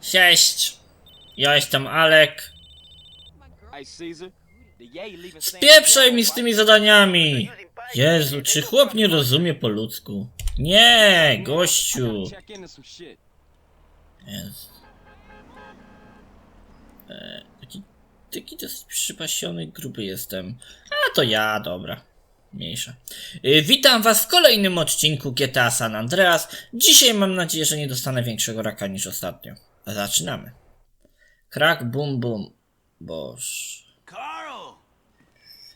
Cześć! Ja jestem Alek. Spieprzaj mi z tymi zadaniami! Jezu, czy chłop nie rozumie po ludzku? Nie, gościu! Jezu. E, taki, taki dosyć przypasiony, gruby jestem. A to ja, dobra. Mniejsza. E, witam was w kolejnym odcinku GTA San Andreas. Dzisiaj mam nadzieję, że nie dostanę większego raka niż ostatnio. Zaczynamy. Krak, bum, bum. Boż. Carl,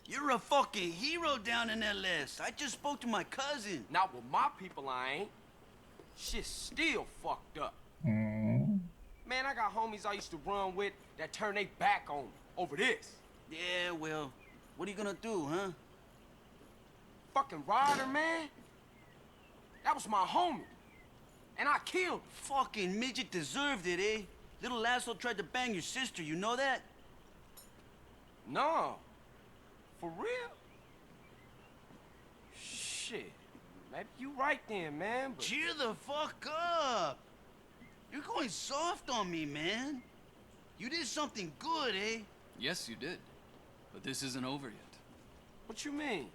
you're a fucking hero down in that list. I just spoke to my cousin. Not with my people, I ain't. Shit's still fucked up. Mm. Man, I got homies I used to run with that turn their back on me over this. Yeah, well, what are you gonna do, huh? Fucking Ryder, man. That was my homie. And I killed him. Fucking midget deserved it, eh? Little asshole tried to bang your sister, you know that? No. For real? Shit. Maybe you right then, man. But Cheer the fuck up. You're going soft on me, man. You did something good, eh? Yes, you did. But this isn't over yet. what you mean?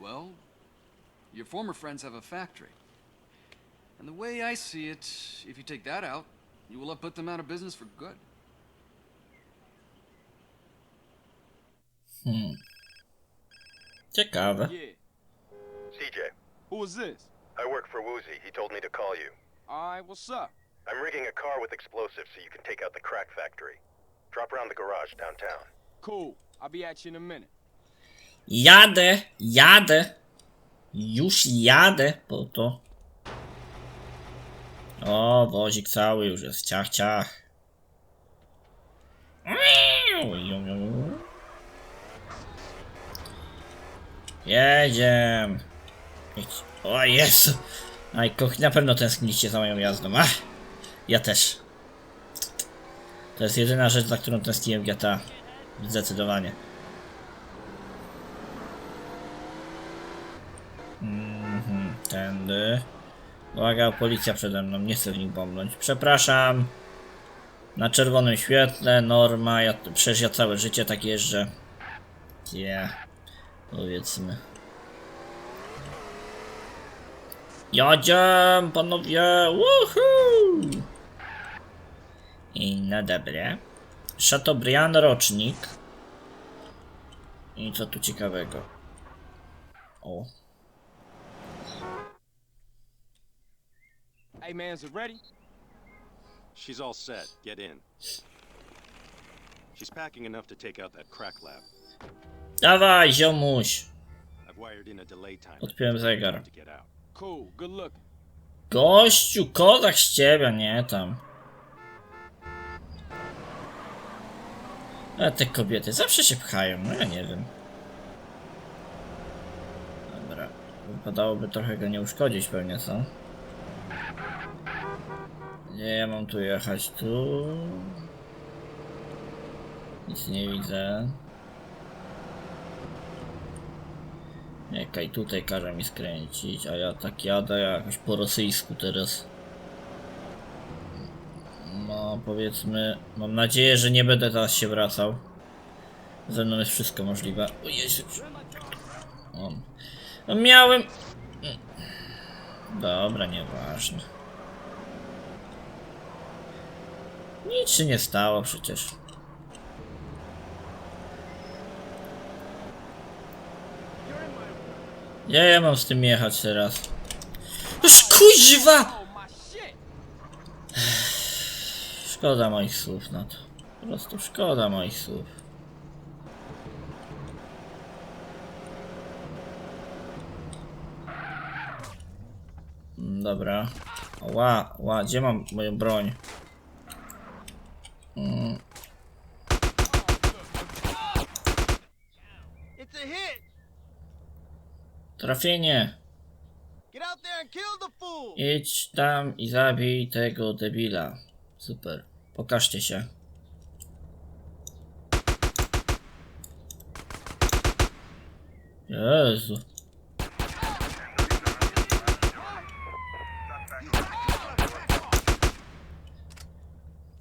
Well, your former friends have a factory. And the way I see it, if you take that out, you will have put them out of business for good. Hmm. Ciekawe. Yeah. CJ, Who is this? I work for Woozy. He told me to call you. Alright, what's up? I'm rigging a car with explosives so you can take out the crack factory. Drop around the garage downtown. Cool. I'll be at you in a minute. Jadę, jadę. Już jadę po to. O, wozik cały już jest. Ciach, ciach. Jedziemy. Idź. O Jezu. Aj, koch, na pewno tęsknicie za moją jazdą. Ach, ja też. To jest jedyna rzecz, za którą tęskniłem GTA. Zdecydowanie. Mhm, tędy. Uwaga, policja przede mną, nie chcę w nich bombnąć. Przepraszam. Na czerwonym świetle, norma, ja, przecież ja całe życie tak jeżdżę. Yeah. Powiedzmy. Jadziem, panowie! Woohoo! I no dobre. Chateaubriand rocznik. I co tu ciekawego? O. Hey man, is it ready? She's all set. Get in. She's packing enough to take out that crack lab. Dawaj, ziomuś! I've wired in a delay timer Odpiąłem zegar. to get out. Cool. Good looking. Gościu, kozak z ciebie, nie tam. A te kobiety zawsze się pchają, no ja nie wiem. Dobra, wypadałoby trochę go nie uszkodzić pewnie, co? Nie, ja mam tu jechać, tu... Nic nie widzę. Jekaj, tutaj każe mi skręcić, a ja tak jadę jakoś po rosyjsku teraz. No, powiedzmy, mam nadzieję, że nie będę teraz się wracał. Ze mną jest wszystko możliwe. O Jezu. No miałem... Dobra, nieważne. Nic się nie stało przecież. Ja, ja mam z tym jechać teraz. Już kuźwa! My shit. Szkoda moich słów na to. Po prostu szkoda moich słów. Dobra. Ła, ła, gdzie mam moją broń? Mm, trafienie! Idź tam i zabij tego debila. Super. Pokażcie się. Jezu.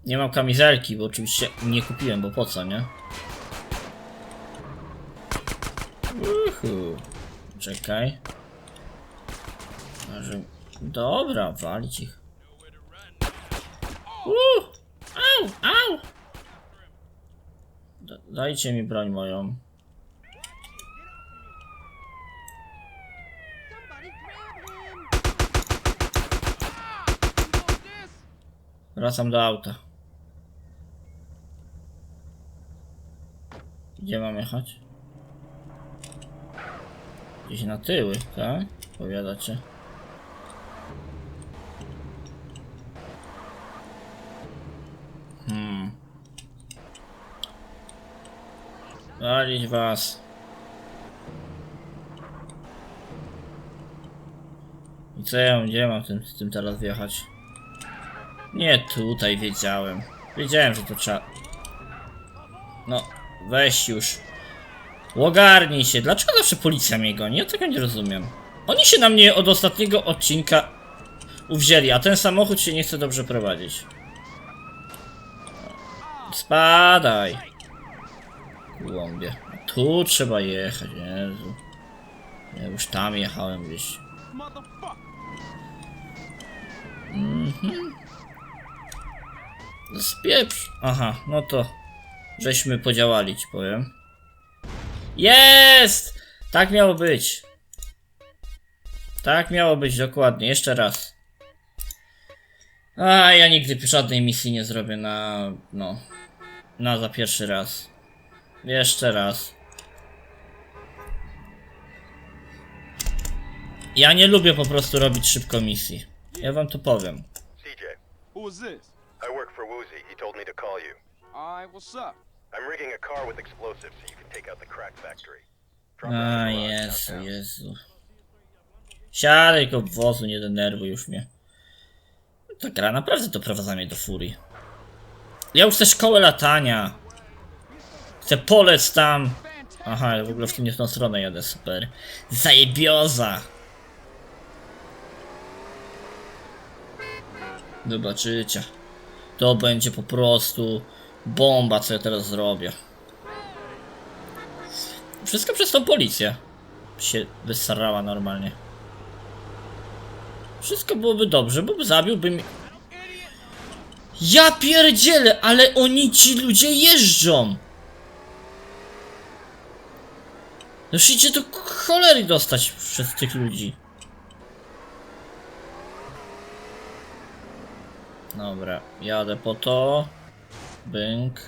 Nie mam kamizelki, bo oczywiście nie kupiłem, bo po co, nie? Uhu. Czekaj. Może... Dobra, walić ich. Uuu! Au! Au! Da- Dajcie mi broń moją. Wracam do auta. Gdzie mam jechać? Gdzieś na tyły, tak? Powiadacie. Hmm. Walić was. I co ja gdzie mam tym, tym teraz wjechać? Nie tutaj, wiedziałem. Wiedziałem, że to trzeba... No, weź już. Ogarnij się. Dlaczego zawsze policja mnie goni? Ja tego nie rozumiem. Oni się na mnie od ostatniego odcinka uwzięli, a ten samochód się nie chce dobrze prowadzić. Spadaj. Głąbie. Tu trzeba jechać, Jezu. Ja już tam jechałem gdzieś. Motherfucker. Spieprz. Aha, no to żeśmy podziałali, ci powiem. Jest! Tak miało być. Tak miało być dokładnie. Jeszcze raz. A ja nigdy żadnej misji nie zrobię na. No. Na za pierwszy raz. Jeszcze raz. Ja nie lubię po prostu robić szybko misji. Ja wam to powiem. CJ, Who is this? I work for Woozy. He told me to call you. Alright, what's up? I'm rigging a car with explosives so you can take out the crack factory. Drop it in A the garage Jezu, downtown. Jezu. Siadaj go wozu, nie denerwuj już mnie. Ta gra naprawdę doprowadza mnie do furii. Ja już chcę szkołę latania. Chcę polec tam. Aha, w ogóle w tym nie w tą stronę jadę, super. Zajebioza! Zobaczycie. To będzie po prostu bomba, co ja teraz zrobię. Wszystko przez tą policję. Się wysrała normalnie. Wszystko byłoby dobrze, bo zabiłby mi... Ja pierdzielę, ale oni ci ludzie jeżdżą! Już idzie do cholery dostać przez tych ludzi. Dobra, jadę po to. Bęk.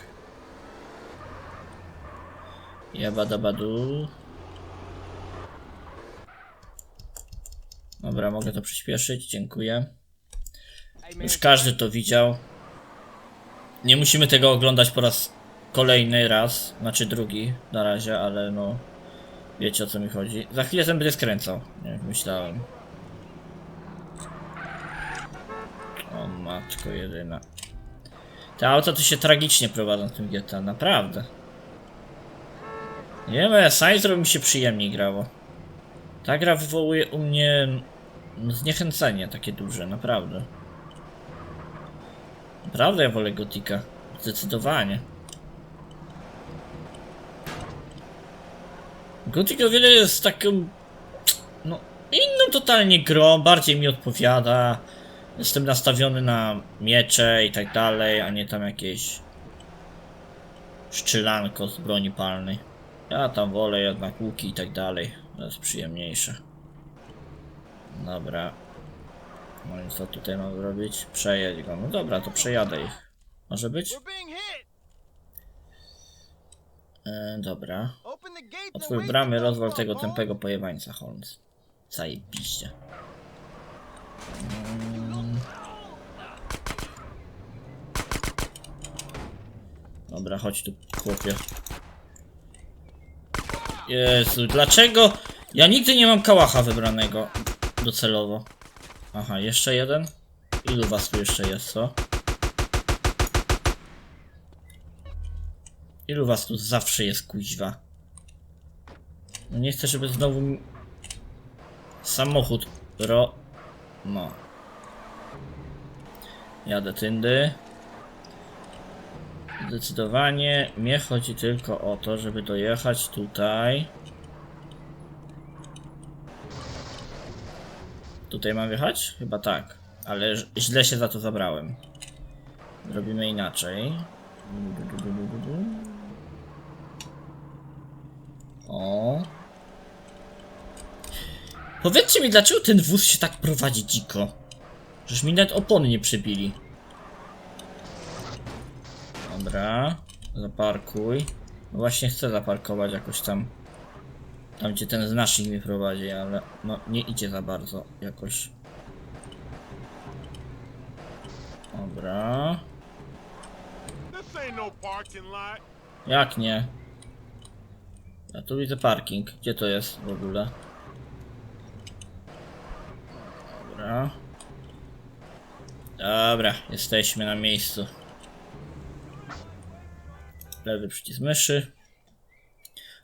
Jabadabadu. Dobra, mogę to przyspieszyć, dziękuję. Już każdy to widział. Nie musimy tego oglądać po raz kolejny raz, znaczy drugi na razie, ale no wiecie o co mi chodzi. Za chwilę ten będzie skręcał, jak myślałem. O matko jedyna. Te auta to się tragicznie prowadzą w tym GTA, naprawdę. Nie wiem, Sainz mi się przyjemniej grało. Ta gra wywołuje u mnie zniechęcenie takie duże, naprawdę. Naprawdę ja wolę Gotika. Zdecydowanie. Gothic o wiele jest taką... No, inną totalnie grą, bardziej mi odpowiada. Jestem nastawiony na miecze i tak dalej, a nie tam jakieś... Szczelanko z broni palnej. Ja tam wolę jednak łuki i tak dalej. To jest przyjemniejsze. Dobra. No i co tutaj mam zrobić? Przejedź go. No dobra, to przejadę ich. Może być? E, dobra. Otwórz bramy, rozwal tego tępego pojebańca, Holmes. Zajebiście. Dobra, chodź tu, chłopie. Jezu, dlaczego? Ja nigdy nie mam kałacha wybranego docelowo. Aha, jeszcze jeden? Ilu was tu jeszcze jest, co? Ilu was tu zawsze jest, kuźwa? No nie chcę, żeby znowu samochód ro... no. Jadę tyndy. Zdecydowanie mnie chodzi tylko o to, żeby dojechać tutaj. Tutaj mam wjechać? Chyba tak. Ale źle się za to zabrałem. Zrobimy inaczej. O. Powiedzcie mi, dlaczego ten wóz się tak prowadzi dziko? Żeż mi nawet opony nie przybili. Dobra, zaparkuj. No właśnie chcę zaparkować jakoś tam. Tam gdzie ten znacznik mnie prowadzi, ale no nie idzie za bardzo jakoś. Dobra. No. Jak nie? Ja tu widzę parking. Gdzie to jest w ogóle? Dobra. Jesteśmy na miejscu. Lewy przycisk myszy.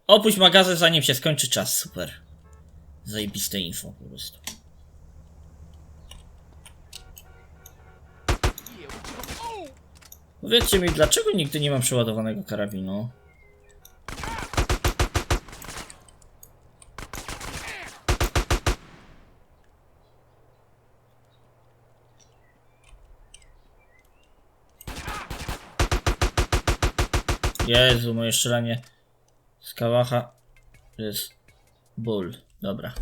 Opuść magazyn zanim się skończy czas. Super. Zajebiste info po prostu. Powiedzcie mi, dlaczego nigdy nie mam przeładowanego karabinu? Jezu, moje strzelanie z kałacha jest ból. Dobra.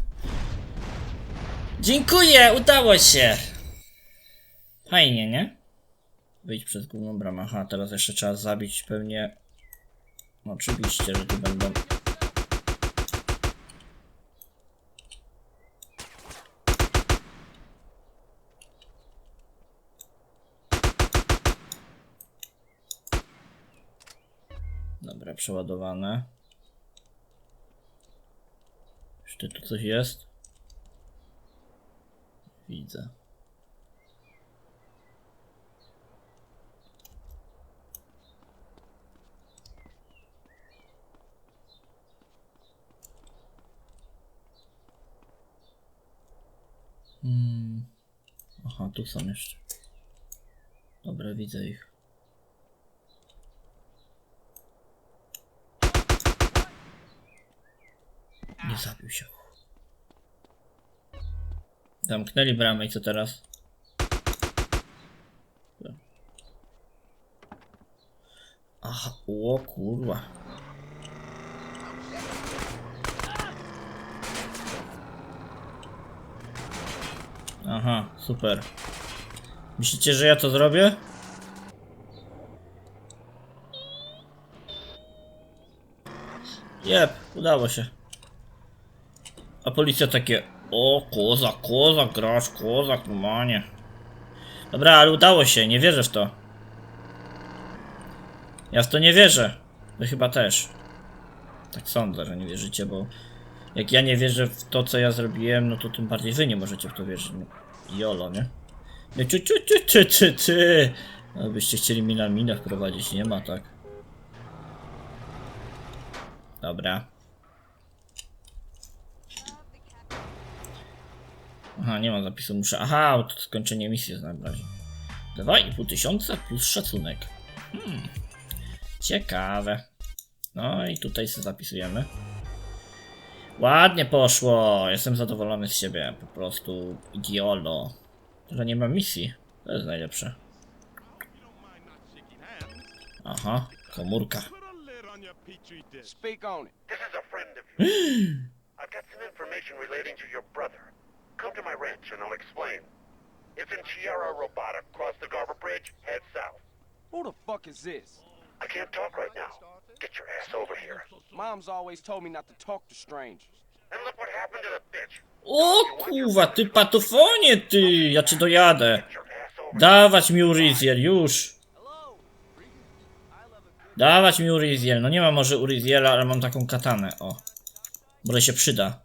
Dziękuję, udało się! Fajnie, nie? Wyjść przez główną bramę. Aha, teraz jeszcze trzeba zabić pewnie... No, oczywiście, że tu będą... Dobra, przeładowane. Jeszcze tu coś jest? Widzę. Hmm. Aha, tu są jeszcze. Dobra, widzę ich. Zabił się. Zamknęli bramę i co teraz? Aha, o kurwa. Aha, super. Myślicie, że ja to zrobię? Jep, udało się. Policja takie, o kozak, kozak, grasz, kozak, normalnie. Dobra, ale udało się, nie wierzę w to. Ja w to nie wierzę. Wy chyba też. Tak sądzę, że nie wierzycie, bo jak ja nie wierzę w to, co ja zrobiłem, no to tym bardziej wy nie możecie w to wierzyć. Jolo, nie? No, czy, czy, czy, czy, czy, czy. No, byście chcieli mi na minę wprowadzić, nie ma tak. Dobra. Aha, nie ma zapisu, muszę. Aha, to skończenie misji zabrać. 2,5 tysiąca plus szacunek. Hmm. Ciekawe. No i tutaj sobie zapisujemy. Ładnie poszło. Jestem zadowolony z siebie. Po prostu idiolo. Że nie ma misji. To jest najlepsze. Aha, komórka. Speak on it. This is a friend of yours. I've got some information relating to your brother. Come to my ranch and I'll explain. It's in Chiara Robotic. Cross the Garber Bridge, head south. Who the fuck is this? I can't talk right now. Get your ass over here. Mom's always told me not to talk to strangers. And look what happened to the bitch. O kurwa, ty patofonie, ty! Ja cię dojadę. Dawać mi Uriziel, już. Dawać mi Uriziel. No nie ma może Uriziela, ale mam taką katanę, o. Może się przyda.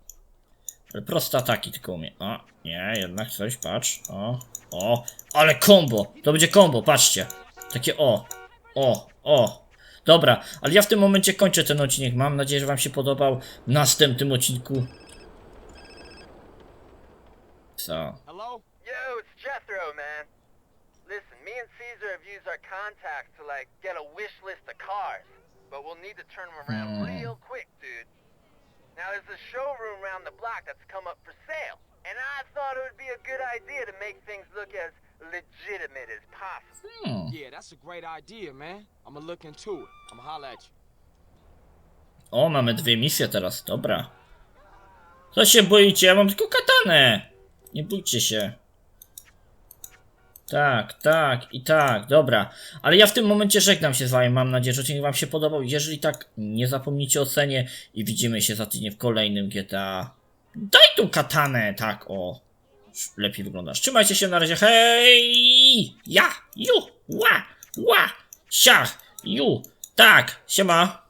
Proste ataki tylko umie. O, nie, jednak coś, patrz. O, o. Ale combo! To będzie combo, patrzcie. Takie o, o, o. Dobra, ale ja w tym momencie kończę ten odcinek. Mam nadzieję, że wam się podobał. W następnym odcinku. Co? Hello? Yo, it's Jethro, man. Listen, me and Caesar have used our our contacts to like get a wish list of cars, but we'll need to turn them around Hmm. real quick, dude. Now there's a showroom around the block that's come up for sale, and I thought it would be a good idea to make things look as legitimate as possible. Hmm. Yeah, that's a great idea, man. I'ma look into it. I'ma holla at you. O, mamy dwie misje teraz, dobra. Co się boicie? Ja mam tylko katanę. Nie bójcie się. Tak, tak i tak, dobra. Ale ja w tym momencie żegnam się z wami. Mam nadzieję, że odcinek wam się podobał. Jeżeli tak, nie zapomnijcie o cenie i widzimy się za tydzień w kolejnym GTA. Daj tą katanę, tak, o. Lepiej wyglądasz. Trzymajcie się na razie. Hej! Ja! Ju! Ła! Ła! Siach! Ju! Tak! Siema!